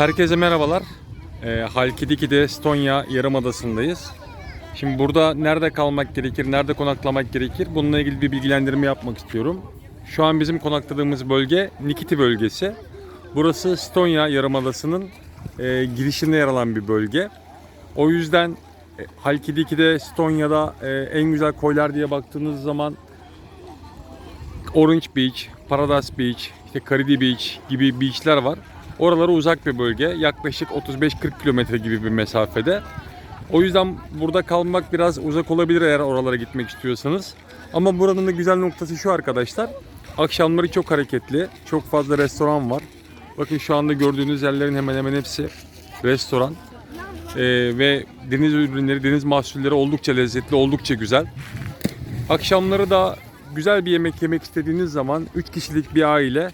Herkese merhabalar. E, Halkidiki'de Stonya Yarımadası'ndayız. Şimdi burada nerede kalmak gerekir, nerede konaklamak gerekir bununla ilgili bir bilgilendirme yapmak istiyorum. Şu an bizim konakladığımız bölge Nikiti bölgesi. Burası Stonya Yarımadası'nın e, girişinde yer alan bir bölge. O yüzden e, Halkidiki'de, Stonya'da e, en güzel koylar diye baktığınız zaman Orange Beach, Paradise Beach, işte Caridi Beach gibi beachler var. Oralara uzak bir bölge. Yaklaşık 35-40 kilometre gibi bir mesafede. O yüzden burada kalmak biraz uzak olabilir eğer oralara gitmek istiyorsanız. Ama buranın da güzel noktası şu arkadaşlar. Akşamları çok hareketli. Çok fazla restoran var. Bakın şu anda gördüğünüz yerlerin hemen hemen hepsi restoran. Ee, ve deniz ürünleri, deniz mahsulleri oldukça lezzetli, oldukça güzel. Akşamları da güzel bir yemek yemek istediğiniz zaman 3 kişilik bir aile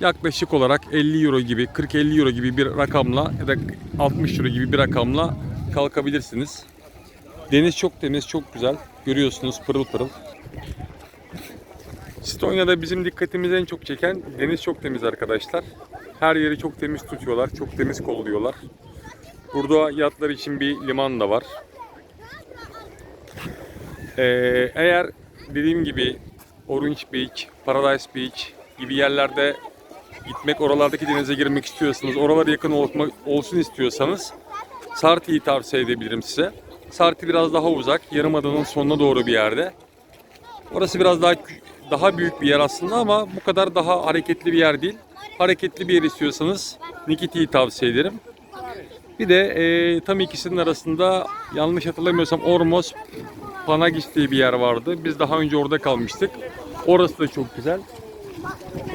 yaklaşık olarak 50 euro gibi 40-50 euro gibi bir rakamla ya da 60 euro gibi bir rakamla kalkabilirsiniz. Deniz çok temiz, çok güzel. Görüyorsunuz pırıl pırıl. Stonya'da bizim dikkatimizi en çok çeken deniz çok temiz arkadaşlar. Her yeri çok temiz tutuyorlar, çok temiz kolluyorlar. Burada yatlar için bir liman da var. Ee, eğer dediğim gibi Orange Beach, Paradise Beach gibi yerlerde gitmek, oralardaki denize girmek istiyorsanız, oralara yakın olma, olsun istiyorsanız Sarti'yi tavsiye edebilirim size. Sarti biraz daha uzak, Yarımada'nın sonuna doğru bir yerde. Orası biraz daha daha büyük bir yer aslında ama bu kadar daha hareketli bir yer değil. Hareketli bir yer istiyorsanız Nikiti'yi tavsiye ederim. Bir de e, tam ikisinin arasında yanlış hatırlamıyorsam Ormos Panagis diye bir yer vardı. Biz daha önce orada kalmıştık. Orası da çok güzel.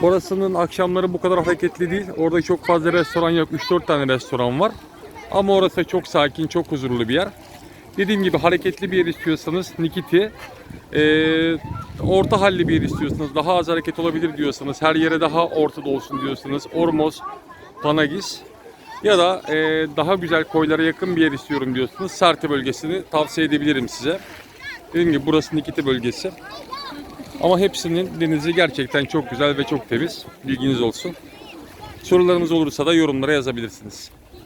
Orasının akşamları bu kadar hareketli değil. Orada çok fazla restoran yok. 3-4 tane restoran var. Ama orası çok sakin, çok huzurlu bir yer. Dediğim gibi hareketli bir yer istiyorsanız Nikiti. Ee, orta halli bir yer istiyorsanız, daha az hareket olabilir diyorsanız, her yere daha ortada olsun diyorsanız Ormos, Panagis ya da e, daha güzel koylara yakın bir yer istiyorum diyorsanız Sarti bölgesini tavsiye edebilirim size. Dediğim gibi burası Nikiti bölgesi. Ama hepsinin denizi gerçekten çok güzel ve çok temiz. Bilginiz olsun. Sorularınız olursa da yorumlara yazabilirsiniz.